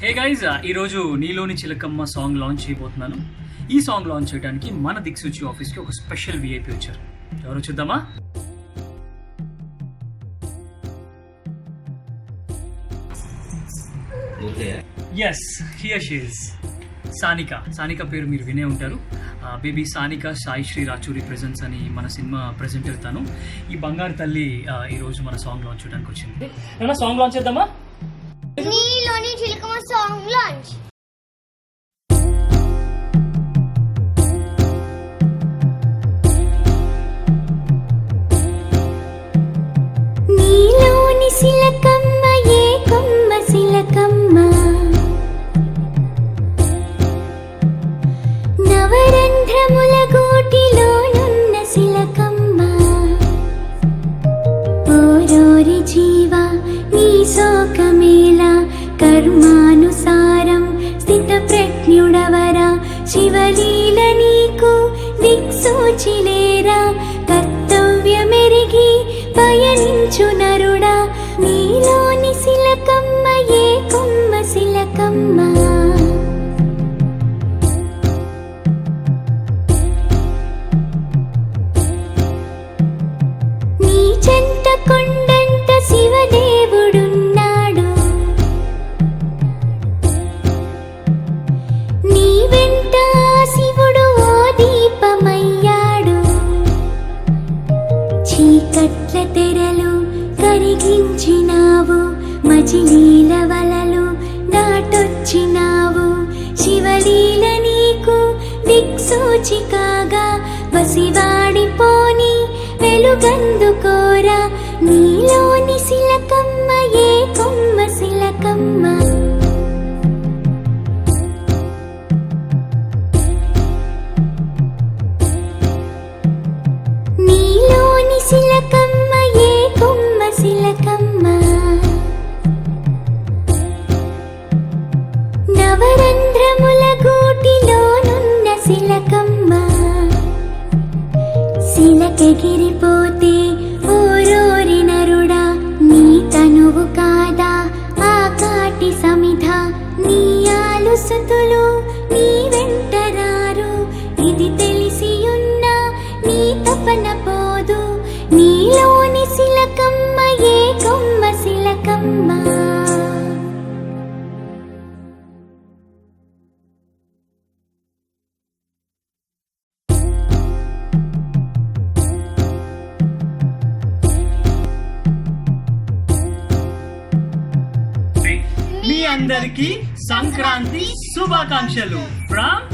హే guys ఈరోజు నీలోని చిలకమ్మ song launch చేయబోతున్నాను ఈ సాంగ్ లాంచ్ చేయడానికి మన దిక్సూచి ఆఫీస్కి ఒక స్పెషల్ విఐపి వచ్చారు. ఎవరు చూద్దామా? Yes here she's Sanika. Sanika పేరు మీరు వినే ఉంటారు. బేబీ సానిక సాయి శ్రీ రాచూరి ప్రెజెన్స్ అని మన సినిమా ప్రెజెంట్ వెళ్తాను ఈ బంగారు తల్లి ఆ, ఈ రోజు మన సాంగ్ లాంచ్ చేయడానికి వచ్చింది. ఏమన్నా సాంగ్ లాంచ్ చేద్దామా? నీలోని చిలకమ్మ సాంగ్ నీలోని సిలకమ్మ ఏ కొమ్మ సిలకమ్మ నవరంధ్రముల గూటిలోనున్న సిలకమ్మ ఓరోరి జీవ నీ శోకమే. శివలీల నీకు దిక్సూచిలేరా? కర్తవ్యమెరిగి పయనించు నరుడా. నీలోని శిలకమ్మ ఏ కొమ్మ శిలకమ్మ? చీకట్ల తెరలు కరిగించినావు మజిలీల వలలు దాటొచ్చినావు శివలీల నీకు దిక్సూచి కాగా వసివాడిపోని వెలుగందుకోరా. నీలోని శిలక శిలకెగిరిపోతే అందరికి సంక్రాంతి శుభాకాంక్షలు. ఫ్రమ్